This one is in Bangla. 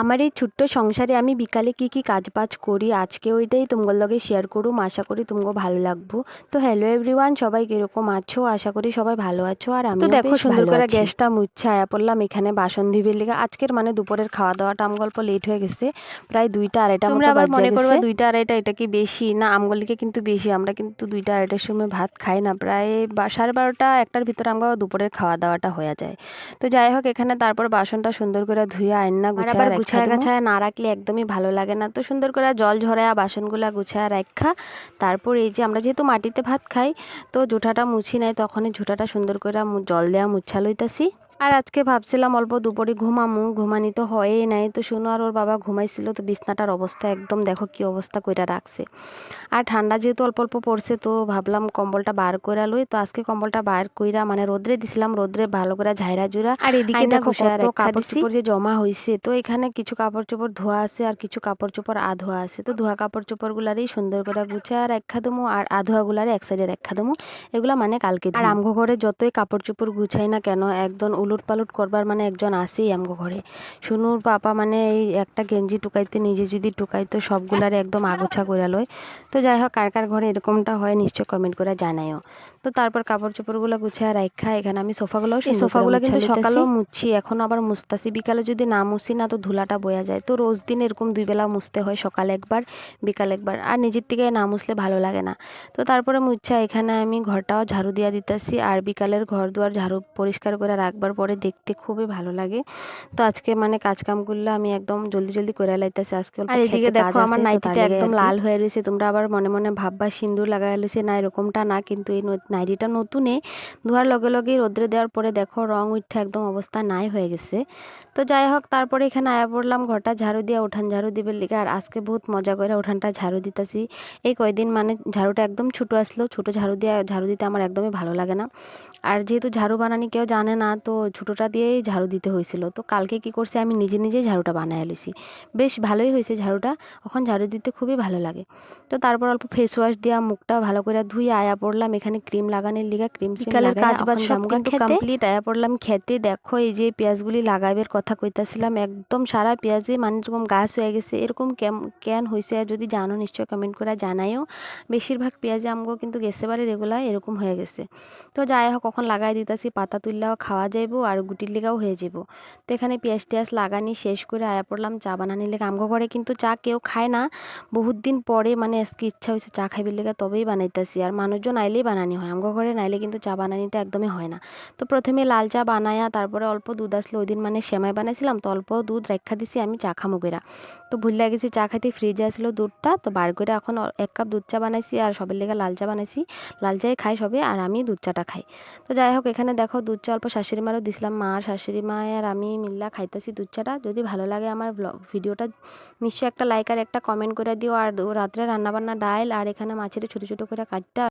আমার এই ছোট্ট সংসারে আমি বিকালে কি কি কাজ বাজ করি আজকে ওইটাই তোমার লগে শেয়ার করুম। আশা করি তোমাকে ভালো লাগবো। তো হ্যালো এভরিওয়ান সবাই কীরকম আছো? আশা করি সবাই ভালো আছো। আর আমি দেখো সুন্দর করে গ্যাসটা মুচ্ছে আয়া পড়লাম এখানে বাসন দিবির লিগে। আজকের মানে দুপুরের খাওয়া দাওয়াটা আম গল্প লেট হয়ে গেছে। প্রায় দুইটা আড়াইটা মতো আবার মনে করবা দুইটা আড়াইটা এটা কি বেশি? না আমগুলিকে কিন্তু বেশি। আমরা কিন্তু দুইটা আড়াইটার সময় ভাত খাই না। প্রায় সাড়ে বারোটা একটার ভিতরে আমরা দুপুরের খাওয়া দাওয়াটা হয়ে যায়। তো যাই হোক এখানে তারপর বাসনটা সুন্দর করে ধুয়ে আয়না আর গুছায়। গাছায় না রাখলে একদমই ভালো লাগে না। তো সুন্দর করে জল ঝরায়া বাসনগুলা গুছায় রাখা। তারপর এই যে আমরা যেহেতু মাটিতে ভাত খাই তো জুঠাটা মুছি নাই তখনই জুঠাটা সুন্দর করে জল দেওয়া মুছা লইতাছি আর আজকে ভাবছিলাম অল্প দুপুরে ঘুমামু ঘুমানি তো হয়েই নাই। তো শুনো আর ওর বাবা ঘুমাইছিল তো বিছনাটার অবস্থা একদম দেখো কি অবস্থা কইরা রাখছে। আর ঠান্ডা যেহেতু অল্প অল্প পড়ছে তো ভাবলাম কম্বলটা বার করে লই। তো আজকে কম্বলটা বার কইরা মানে রোদ্রে দিছিলাম রোদ্রে ভালো করে ঝাইরা জুরা আর এদিকে দেখো কত কাপড় চোপড় যে জমা হয়েছে তো এখানে কিছু কাপড় চোপড় ধোয়া আছে আর কিছু কাপড় চোপড় আধোয়া আছে। তো ধোয়া কাপড় চোপড় গুলারই সুন্দর করে গুছা রাখা দেবো আর আধোয়া গুলারে এক সাইডে রাখা দেবো এগুলা মানে কালকে আর আমগো ঘরে যতই কাপড় চোপড় গুছাই না কেন একদম উলট পালট করবার মানে একজন আসেই আমগো ঘরে। শুনুর পাপা মানে এই একটা গেঞ্জি টুকাইতে নিজে যদি টুকাইতো সবগুলারে একদম আগোছা করে লয়। তো যাই হোক কার কার ঘরে এরকমটা হয় নিশ্চয় কমেন্ট করে জানাইও তো তারপর কাপড় চোপড়গুলো গুছায় রাখা এখানে আমি সোফাগুলো এই সোফাগুলো কিন্তু সকালেও মুছছি এখন আবার মুছতাছি। বিকালে যদি না মুছি না তো ধুলাটা বয়া যায়। তো রোজ দিন এরকম দুই বেলা মুছতে হয় সকালে একবার বিকালে একবার। আর নিজের থেকে না মুছলে ভালো লাগে না। তো তারপরে মুচ্ছা এখানে আমি ঘরটাও ঝাড়ু দিয়া দিতেছি। আর বিকালের ঘর দুয়ার ঝাড়ু পরিষ্কার করে রাখবার পরে দেখতে খুবই ভালো লাগে। তো আজকে মানে কাজ কাম করলে আমি একদম জলদি জলদি করে লাইতেছি আজকে আর এদিকে দেখো আমার নাইটিটা একদম লাল হয়ে রয়েছে তোমরা আবার মনে মনে ভাববা সিন্দুর লাগাই লইছে না এরকমটা না কিন্তু এই নাইটিটা নতুনে ধোয়ার লগে লগে রোদ্রে দেওয়ার পরে দেখো রং উঠে একদম অবস্থা নাই হয়ে গেছে। তো যাই হোক তারপরে এখানে আয়া পড়লাম ঘরটা ঝাড়ু দিয়ে উঠান ঝাড়ু দিবার লিগে আর আজকে বহুত মজা করে উঠানটা ঝাড়ু দিতেছি। এই কয়দিন মানে ঝাড়ুটা একদম ছোটো আসলো ছোটো ঝাড়ু দিয়ে ঝাড়ু দিতে আমার একদমই ভালো লাগে না। আর যেহেতু ঝাড়ু বানানি কেউ জানে না তো ছোটোটা দিয়েই ঝাড়ু দিতে হয়েছিল। তো কালকে কি করছে আমি নিজে নিজেই ঝাড়ুটা বানায় লইছি। বেশ ভালোই হয়েছে ঝাড়ুটা এখন ঝাড়ু দিতে খুবই ভালো লাগে। তো তারপর অল্প ফেস ওয়াশ দিয়া মুখটা ভালো করে ধুয়ে আয়া পড়লাম এখানে ক্রিম লাগানোর লিগা ক্রিম বিকালের কাজ বাজ সব কিন্তু। কমপ্লিট আয়া পড়লাম খেতে। দেখো এই যে পেঁয়াজগুলি লাগাইবার কথা কইতাছিলাম একদম সারা পেঁয়াজে মানে এরকম গাছ হয়ে গেছে। এরকম কেম- কেন হয়েছে যদি জানো নিশ্চয় কমেন্ট করে জানাইও। বেশিরভাগ পেঁয়াজে আমগো কিন্তু গেছে বারে রেগুলার এরকম হয়ে গেছে। তো যাই হোক কখন লাগাই দিতাছি পাতা তুললেও খাওয়া যাইবো। আর গুটির লিগাও হয়ে যাব। তো এখানে পেঁয়াজ টেয়াজ লাগানি শেষ করে আয়া পড়লাম চা বানানির লেগে। আমগো ঘরে কিন্তু চা কেউ খায় না। বহুত দিন পরে মানে আজকে ইচ্ছা হয়েছে চা খাইবার লেগে, তবেই বানাইতেছি। আর মানুষজন আইলেই বানানি হয়। আমগো ঘরে নাইলে কিন্তু চা বানানিটা একদমই হয় না। তো প্রথমে লাল চা বানায়া, তারপরে অল্প দুধ আসলে ওই দিন মানে সেমাই বানাইছিলাম, তো অল্প দুধ রেখা দিছি আমি চা খামো কইরা। তো ভুল গেছি চা খাইতে, ফ্রিজে আসলো দুধটা, তো বার করে এখন এক কাপ দুধ চা বানাইছি আর সবের লেগে লাল চা বানাইছি। লাল চাই খাই সবে আর আমি দুধ চাটা খাই। তো যাই হোক, এখানে দেখো দুধ চা অল্প শাশুড়ি মারও দিছিলাম মা, শাশুড়ি মা আর আমি মিল্লা খাইতেছি দুধ চাটা যদি ভালো লাগে আমার ব্লগ ভিডিওটা নিশ্চয়ই একটা লাইক আর একটা কমেন্ট করে দিও। আর রাত্রে রান্নাবান্না ডাইল আর এখানে মাছের ছোটো ছোটো করে কাটটা